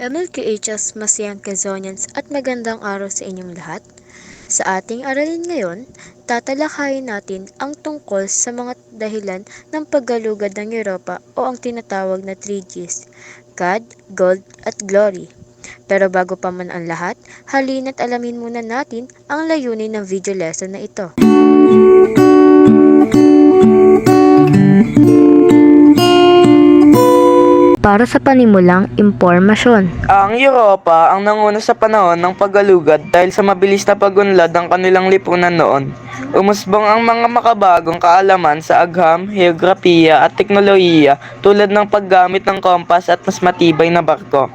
MLQHs, masayang Quezonians at magandang araw sa inyong lahat. Sa ating aralin ngayon, tatalakayin natin ang tungkol sa mga dahilan ng paggalugad ng Europa o ang tinatawag na 3Gs, God, Gold at Glory. Pero bago pa man ang lahat, halina't alamin muna natin ang layunin ng video lesson na ito. Para sa panimulang impormasyon. Ang Europa ang nanguna sa panahon ng paggalugad dahil sa mabilis na pagunlad ng kanilang lipunan noon. Umusbong ang mga makabagong kaalaman sa agham, heograpiya at teknolohiya tulad ng paggamit ng kompas at mas matibay na barko.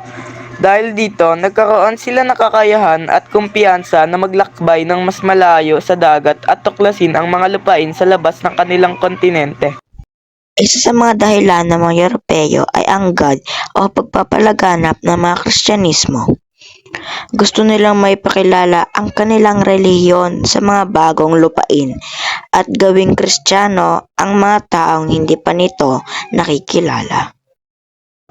Dahil dito, nagkaroon sila ng kakayahan at kumpiyansa na maglakbay ng mas malayo sa dagat at tuklasin ang mga lupain sa labas ng kanilang kontinente. Isa sa mga dahilan ng mga Europeo ay ang God o pagpapalaganap ng mga Kristyanismo. Gusto nilang may pakilala ang kanilang relihiyon sa mga bagong lupain at gawing Kristiyano ang mga taong hindi pa nito nakikilala.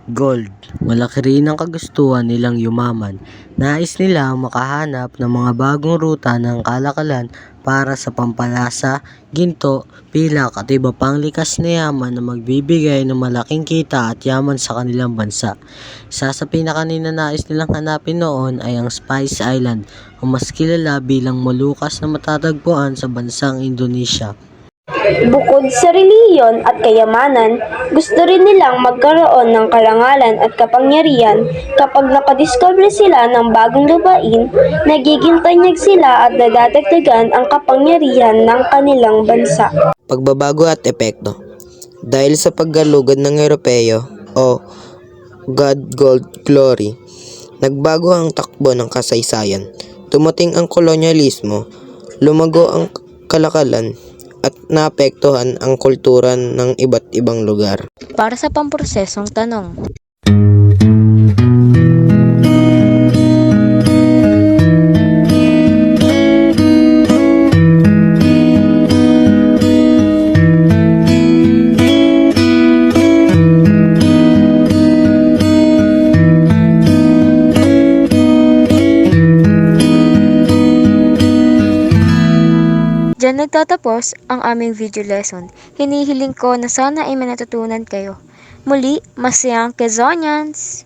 Gold. Malaki rin ang kagustuhan nilang yumaman. Nais nila makahanap ng mga bagong ruta ng kalakalan para sa pampalasa, ginto, pilak at iba pang likas na yaman na magbibigay ng malaking kita at yaman sa kanilang bansa. Isa sa pinakaninanais nilang hanapin noon ay ang Spice Island o mas kilala bilang Molucas na matatagpuan sa bansang Indonesia. Bukod sa relihiyon at kayamanan, gusto rin nilang magkaroon ng karangalan at kapangyarihan kapag nakadiscover sila ng bagong lupain, nagiging tanyag sila at nadadagdagan ang kapangyarihan ng kanilang bansa. pagbabago at epekto. Dahil sa paggalugad ng Europeo o God Gold Glory, nagbago ang takbo ng kasaysayan. Tumating ang kolonyalismo, lumago ang kalakalan, at naapektuhan ang kultura ng iba't ibang lugar. Para sa pamprosesong tanong, Diyan nagtatapos ang aming video lesson. Hinihiling ko na sana ay may natutunan kayo. Muli, masayang Quezonians!